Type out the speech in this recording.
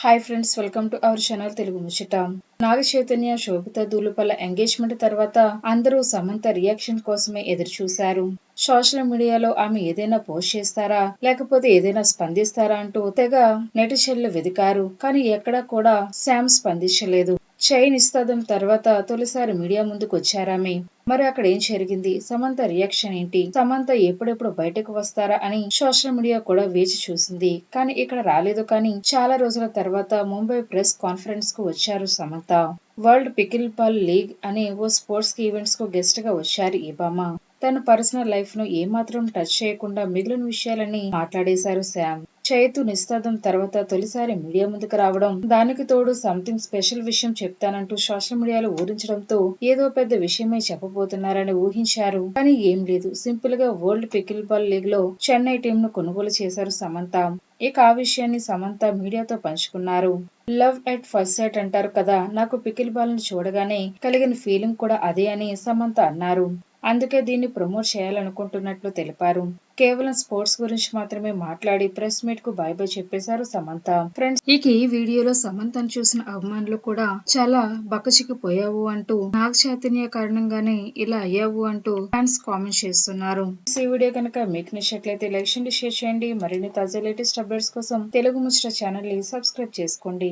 Hi friends welcome to our channel Telugu ముచ్చట నాగ చైతన్య శోభిత దూలుపల్ల engagement తర్వాత అందరూ సమంత రియాక్షన్ కోసమే ఎదురు చూశారు. సోషల్ మీడియాలో ఆమె ఏదైనా పోస్ట్ చేస్తారా లేకపోతే ఏదైనా స్పందిస్తారా అంటూ తెగ నెటిషన్లు వెదికారు. కానీ ఎక్కడా కూడా శామ్ స్పందించలేదు. చైన్ ఇస్తాదం తర్వాత తొలిసారి మీడియా ముందుకు వచ్చారామే మరి అక్కడ ఏం జరిగింది? సమంత రియాక్షన్ ఏంటి? సమంత ఎప్పుడెప్పుడు బయటకు వస్తారా అని సోషల్ మీడియా కూడా వేచి చూసింది. కానీ ఇక్కడ రాలేదు కానీ చాలా రోజుల తర్వాత ముంబై ప్రెస్ కాన్ఫరెన్స్కు వచ్చారు Samantha. World pickleball league అనే ఓ స్పోర్ట్స్ ఈవెంట్స్కు గెస్ట్గా వచ్చారు ఈ బామ్మ తన పర్సనల్ లైఫ్ను ఏమాత్రం టచ్ చేయకుండా మిగిలిన విషయాలని మాట్లాడేశారు శామ్ చైతు నిస్తాదం తర్వాత తొలిసారి మీడియా ముందుకు రావడం దానికి తోడు సంథింగ్ స్పెషల్ విషయం చెప్తానంటూ సోషల్ మీడియాలో ఊరించడంతో ఏదో పెద్ద విషయమే చెప్పబోతున్నారని ఊహించారు. కానీ ఏం లేదు. సింపుల్గా వరల్డ్ పికిల్ బాల్ లీగ్లో చెన్నై టీం ను కొనుగోలు చేశారు సమంత. ఇక ఆ విషయాన్ని సమంత మీడియాతో పంచుకున్నారు. లవ్ ఎట్ ఫస్ట్ సైట్ అంటారు కదా. నాకు పికిల్ బాల్ని చూడగానే కలిగిన ఫీలింగ్ కూడా అదే అని సమంత అన్నారు. అందుకే దీన్ని ప్రమోట్ చేయాలనుకుంటున్నట్లు తెలిపారు. కేవలం స్పోర్ట్స్ గురించి మాత్రమే మాట్లాడి ప్రెస్ మీట్కు బాయ్ బై చెప్పేశారు సమంత. ఫ్రెండ్స్ ఇక ఈ వీడియోలో సమంతను చూసిన అభిమానులు కూడా చాలా బక్కచిక్కిపోయావు అంటూ నాగ చైతన్య కారణంగానే ఇలా అయ్యావు అంటూ ఫ్యాన్స్ కామెంట్ చేస్తున్నారు. ఈ వీడియో కనుక మీకు నచ్చినట్లయితే లైక్ చేయండి షేర్ చేయండి. మరిన్ని తాజా లేటెస్ట్ అప్డేట్స్ కోసం తెలుగు ముచ్చట ఛానల్ని సబ్స్క్రైబ్ చేసుకోండి.